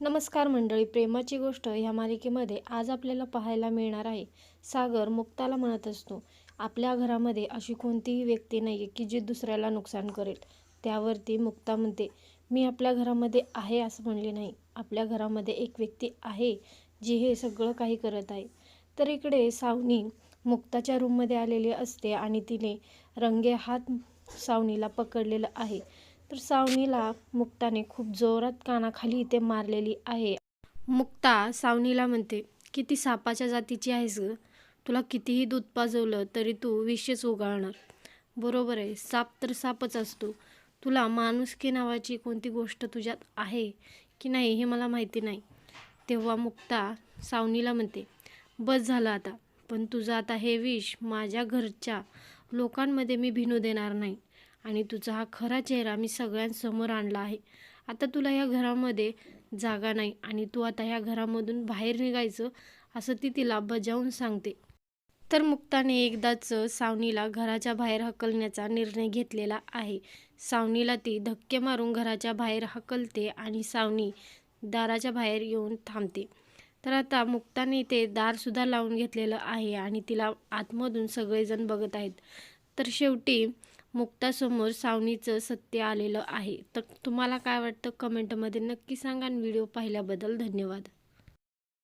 नमस्कार मंडळी प्रेमाची गोष्ट ह्या मालिकेमध्ये आज आपल्याला पाहायला मिळणार आहे. सागर मुक्ताला म्हणत असतो आपल्या घरामध्ये अशी कोणतीही व्यक्ती नाही आहे की जी दुसऱ्याला नुकसान करेल त्यावरती मुक्ता म्हणते मी आपल्या घरामध्ये आहे असं म्हणले नाही. आपल्या घरामध्ये एक व्यक्ती आहे जी हे सगळं काही करत आहे तर इकडे सावनी मुक्ताच्या रूममध्ये आलेली असते आणि तिने रंगे हात सावनीला पकडलेलं आहे. तर सावनीला मुक्ताने खूप जोरात कानाखाली इथे मारलेली आहे. मुक्ता सावनीला म्हणते किती सापाच्या जातीची आहेस ग. तुला कितीही दूध पाजवलं तरी तू विषच उगाळणार. बरोबर आहे साप तर सापच असतो. तुला माणुसकी नावाची कोणती गोष्ट तुझ्यात आहे की नाही हे मला माहिती नाही. तेव्हा मुक्ता सावनीला म्हणते बस झालं आता. पण तुझं आता हे विष माझ्या घरच्या लोकांमध्ये मी भिनू देणार नाही. आणि तुझा हा खरा चेहरा मी सगळ्यांसमोर आणला आहे. आता तुला या घरामध्ये जागा नाही आणि तू आता ह्या घरामधून बाहेर निघायचं असं ती तिला बजावून सांगते. तर मुक्ताने एकदाच सावनीला घराच्या बाहेर हकलण्याचा निर्णय घेतलेला आहे. सावनीला ती धक्के मारून घराच्या बाहेर हकलते आणि सावनी दाराच्या बाहेर येऊन थांबते. तर आता मुक्ताने ते दारसुद्धा लावून घेतलेलं आहे आणि तिला आतमधून सगळेजण बघत आहेत. तर शेवटी मुक्तासमोर सावनीचं सत्य आलेलं आहे. तर तुम्हाला काय वाटतं? कमेंटमध्ये नक्की सांगा आणि व्हिडिओ पाहिल्याबद्दल धन्यवाद.